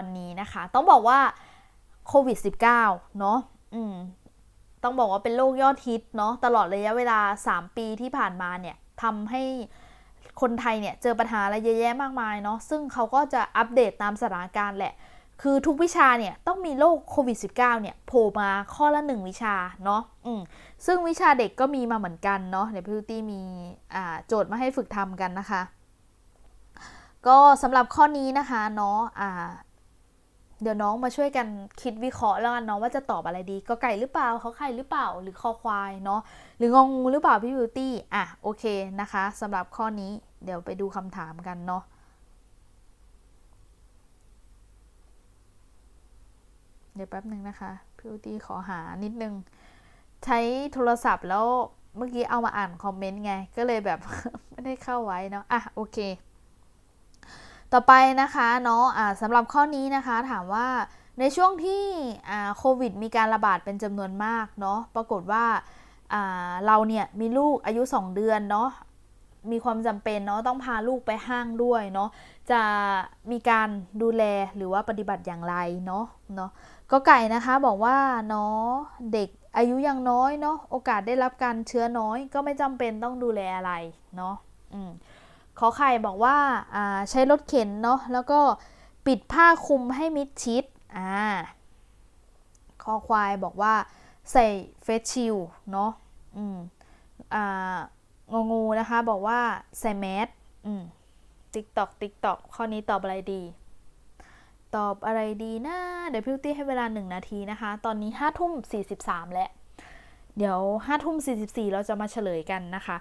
วันนี้นะคะ ต้องบอกว่าโควิด -19 เนาะอืมต้องบอกว่าเป็นโรคยอดฮิตเนาะตลอดระยะเวลา 3 ปีที่ผ่านมาเนี่ยทำให้คนไทยเนี่ยเจอปัญหาอะไรเยอะแยะมากมายเนาะซึ่งเขาก็จะอัปเดตตามสถานการณ์แหละ คือทุกวิชาเนี่ยต้องมีโรคโควิด -19 เนี่ยโผล่มาข้อละหนึ่งวิชาเนาะอืมซึ่งวิชาเด็กก็มีมาเหมือนกันเนาะเดี๋ยวพี่ตูตี้มีอ่าโจทย์มาให้ฝึกทำกันนะคะ ก็สำหรับข้อนี้นะคะเนาะอ่า เดี๋ยวน้องมาช่วยกันคิดวิเคราะห์แล้วกันเนาะว่าจะตอบอะไรดีก็ไก่หรือเปล่าเขาไข่หรือเปล่า หรือคอควายเนาะหรืององูหรือเปล่าพี่บิวตี้อะโอเคนะคะสำหรับข้อนี้เดี๋ยวไปดูคำถามกันเนาะเดี๋ยวแป๊บหนึ่งนะคะพี่บิวตี้ขอหานิดนึง ใช้โทรศัพท์แล้วเมื่อกี้เอามาอ่านคอมเมนต์ไง ก็เลยแบบ ไม่ได้เข้าไว้เนาะอะโอเค ต่อไปนะคะเนาะะสำหรับข้อนี้นะคะถามว่าในช่วงที่โควิดมีการระบาดเป็นจำนวนมากเนาะปรากฏว่าเราเนี่ยมีลูกอายุ 2 เดือนเนาะมีความจำเป็นเนาะต้องพาลูกไปห้างด้วยเนาะจะมีการดูแลหรือว่าปฏิบัติอย่างไรเนาะเนาะก็ไก่นะคะบอกว่าเนาะเด็กอายุยังน้อยเนาะโอกาสได้รับการเชื้อน้อย ก็ไม่จำเป็นต้องดูแลอะไรเนาะอืม ขอไข่บอกว่าใช้รถเข็นเนาะแล้วก็ปิดผ้าคลุมให้มิดชิดอ่าคอควายบอกว่าใส่เฟสชิลเนาะอืมอ่างงูนะคะบอกว่าใส่แมสอืมติ๊กตอกติ๊กตอกข้อนี้ตอบอะไรดี ตอบอะไรดีนะ เดี๋ยวพี่ตี้ให้เวลา 1 นาทีนะคะ ตอนนี้5ทุ่ม43 แล้ว เดี๋ยว5ทุ่ม44 เราจะมาเฉลยกันนะคะ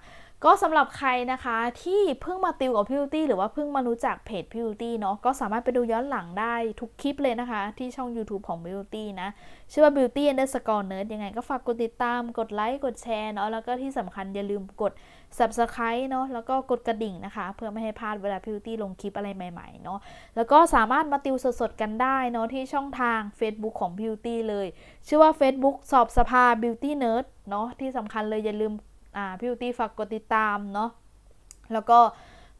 ก็สำหรับใครนะคะที่เพิ่งมาติวกับพิวตี้หรือว่าเพิ่งมารู้จักเพจพิวตี้เนาะก็สามารถไปดูย้อนหลังได้ทุกคลิปเลยนะคะ ที่ช่อง YouTube ของ Beauty นะ ชื่อว่า Beauty Underscore Nerd ยังไงก็ฝากกดติดตาม กดไลค์ กดแชร์เนาะแล้วก็ที่สำคัญอย่าลืมกด Subscribe เนาะแล้วก็กดกระดิ่งนะคะ เพื่อไม่ให้พลาดเวลาพิวตี้ลงคลิปอะไรใหม่ ๆ เนาะแล้วก็สามารถมาติวสดๆกันได้เนาะที่ช่องทาง Facebook ของ Beauty เลย ชื่อว่า Facebook สอบสภา Beauty Nerd เนาะที่สำคัญเลยอย่าลืมอ่าพิวตี้ฝากกดติดตามเนาะแล้วก็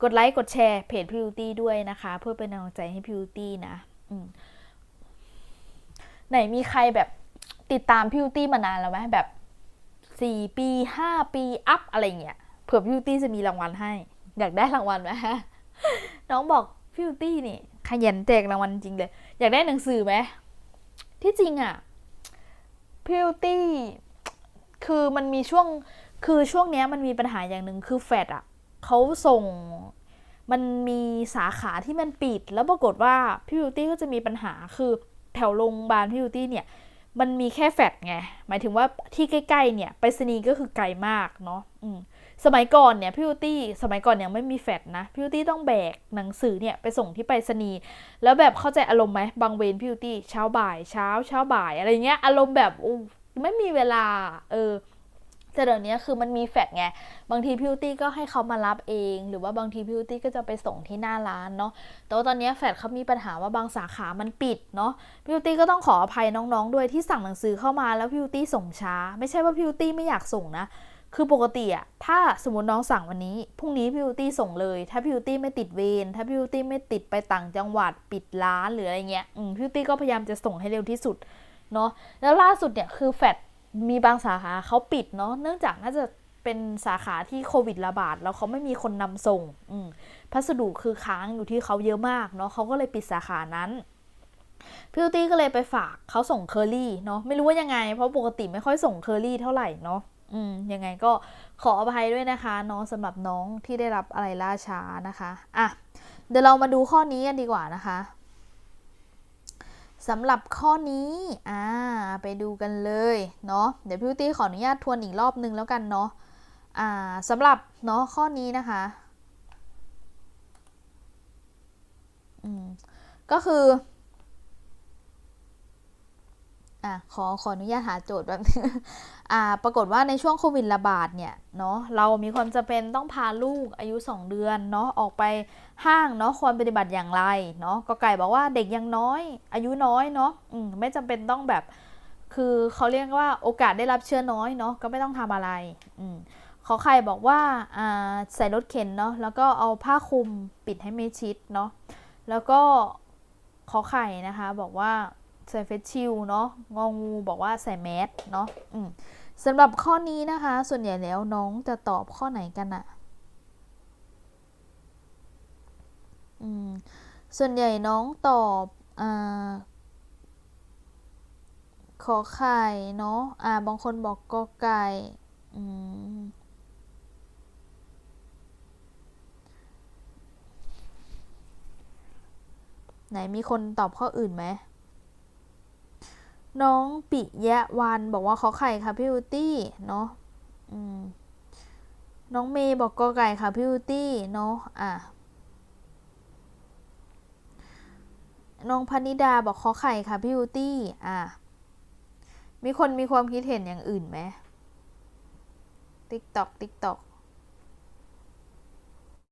กดไลค์กดแชร์เพจพิวตี้ด้วยนะคะ เพื่อเป็นกำลังใจให้พิวตี้นะไหนมีใครแบบติดตามพิวตี้มานานแล้วไหมแบบสี่ปีห้าปีอัพอะไรเงี้ย เผื่อพิวตี้จะมีรางวัลให้ อยากได้รางวัลไหมฮะน้องบอกพิวตี้นี่ขยันแจกรางวัลจริงเลย อยากได้หนังสือไหมที่จริงอะพิวตี้คือมันมีช่วงคือช่วงนี้มันมีปัญหาอย่างหนึ่งคือแฟดอะเขาส่งมันมีสาขาที่มันปิด แล้วปรากฏว่าพี่บิวตี้ก็จะมีปัญหาคือแถวโรงพยาบาลพี่บิวตี้เนี่ย มันมีแค่แฟดไง หมายถึงว่าที่ใกล้ ๆ เนี่ยไปรษณีย์ก็คือไกลมากเนาะอืม สมัยก่อนเนี่ยพี่บิวตี้สมัยก่อนยังไม่มีแฟดนะพี่บิวตี้ต้องแบกหนังสือเนี่ยไปส่งที่ไปรษณีย์แล้วแบบเข้าใจอารมณ์ไหมบางเวรพี่บิวตี้เช้าบ่ายเช้าเช้าบ่ายอะไรเงี้ยอารมณ์แบบอู้ไม่มีเวลาเออแต่เดี๋ยวนี้คือมันมีแฟดไง บางทีพิวตี้ก็ให้เขามารับเอง หรือว่าบางทีพิวตี้ก็จะไปส่งที่หน้าร้านเนาะ แต่ว่าตอนนี้แฟดเขามีปัญหาว่าบางสาขามันปิดเนาะพิวตี้ก็ต้องขออภัยน้องๆ ด้วยที่สั่งหนังสือเข้ามาแล้วพิวตี้ส่งช้า ไม่ใช่ว่าพิวตี้ไม่อยากส่งนะ คือปกติอะถ้าสมมติน้องสั่งวันนี้ พรุ่งนี้พิวตี้ส่งเลย ถ้าพิวตี้ไม่ติดเวร ถ้าพิวตี้ไม่ติดไปต่างจังหวัดปิดร้านหรืออะไรเงี้ยพิวตี้ก็พยายามจะส่งให้เร็วที่สุดเนาะ แล้วล่าสุดเนี่ยคือแฟดมีบางสาขาเขาปิดเนาะ เนื่องจากน่าจะเป็นสาขาที่โควิดระบาดแล้วเขาไม่มีคนนำส่งพัสดุคือค้างอยู่ที่เขาเยอะมากเนาะเขาก็เลยปิดสาขานั้นพิวตี้ก็เลยไปฝากเขาส่งเคอรี่เนาะไม่รู้ว่ายังไง เพราะปกติไม่ค่อยส่งเคอรี่เท่าไหร่เนาะ อืมยังไงก็ขออภัยด้วยนะคะน้องสำหรับน้องที่ได้รับอะไรล่าช้านะคะอะเดี๋ยวเรามาดูข้อนี้กันดีกว่านะคะสำหรับข้อนี้อ่าไปดูกันเลยเนาะเดี๋ยวพี่ตี้ขออนุญาตทวนอีกรอบนึงแล้วกันเนาะอ่าสำหรับเนาะข้อนี้นะคะอืมก็คือ อะขอขออนุญาตหาโจทย์แบบอ่า ปรากฏว่าในช่วงโควิดระบาดเนี่ยเนาะเรามีความจำเป็นต้องพาลูกอายุ 2 เดือนเนาะออกไปห้างเนาะควรปฏิบัติอย่างไรเนาะก็ไก่บอกว่าเด็กยังน้อย อายุน้อยเนาะอืมไม่จำเป็นต้องแบบ คือเขาเรียกว่าโอกาสได้รับเชื้อน้อยเนาะก็ไม่ต้องทำอะไรอืมขอไข่บอกว่าอ่าใส่รถเข็นเนาะแล้วก็เอาผ้าคลุมปิดให้ไม่ชิดเนาะแล้วก็ขอไข่นะคะบอกว่า ใส่เฟซชิลเนาะงองูบอกว่าใส่แมสเนาะอืมสำหรับข้อนี้นะคะ ส่วนใหญ่แล้วน้องจะตอบข้อไหนกันอะอืมส่วนใหญ่น้องตอบอ่าขอไข่เนาะอ่าบางคนบอกกอไก่อืมไหนมีคนตอบข้ออื่นไหม น้องปิยะวันบอกว่าขอไข่ค่ะพี่อูตี้เนาะน้องเมย์บอกกอไก่ค่ะพี่อูตี้เนาะอะน้องพนิดาบอกขอไข่ค่ะพี่อูตี้อะมีคนมีความคิดเห็นอย่างอื่นไหมติ๊กตอกติ๊กตอก